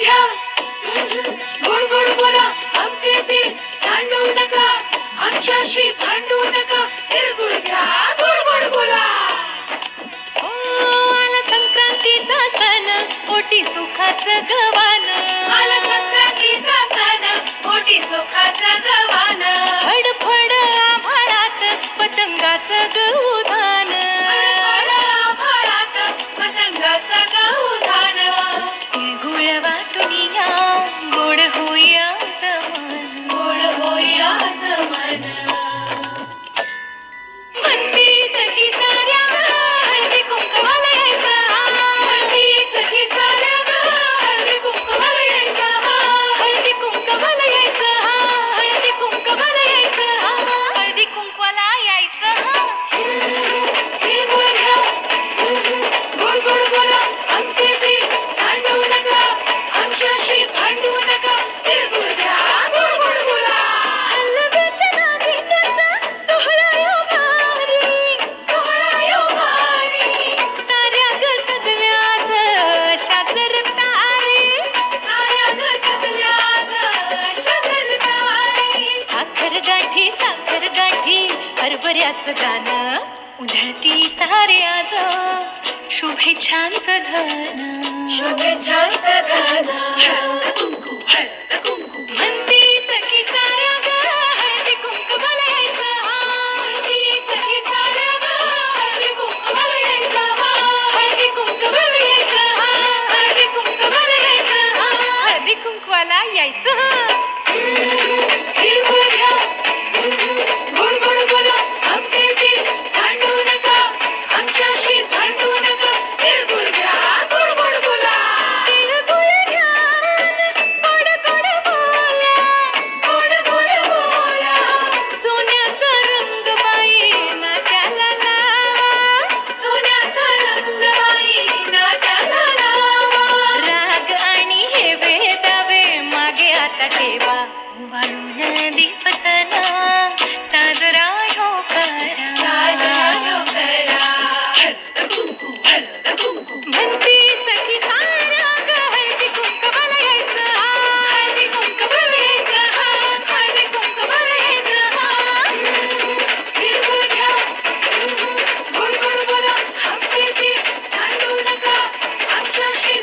घ्या गोड गोड बोला आमचे ते सांडू नका. आमच्याशी भांडू नका. तिळगुळ घ्या गोड बोला. आला संक्रांतीचा सण पोटी सुखाचं गवान. आला संक्रांतीचा सण मोठी सुखाचं हरभऱ्याचं गाणं. उधळती सारे आज शुभेच्छांचं धन. शुभेच्छांचं धन. म्हणती सखी साऱ्या ग हळदी कुंकवाला यायचं म्हणती सखी साऱ्या ग, हळदी कुंकवाला यायचं हळदी कुंकवाला यायचं हळदी कुंकवाला यायचं हळदी कुंकवाला यायचं मागे आता ठेवा. वाळून दिवसना just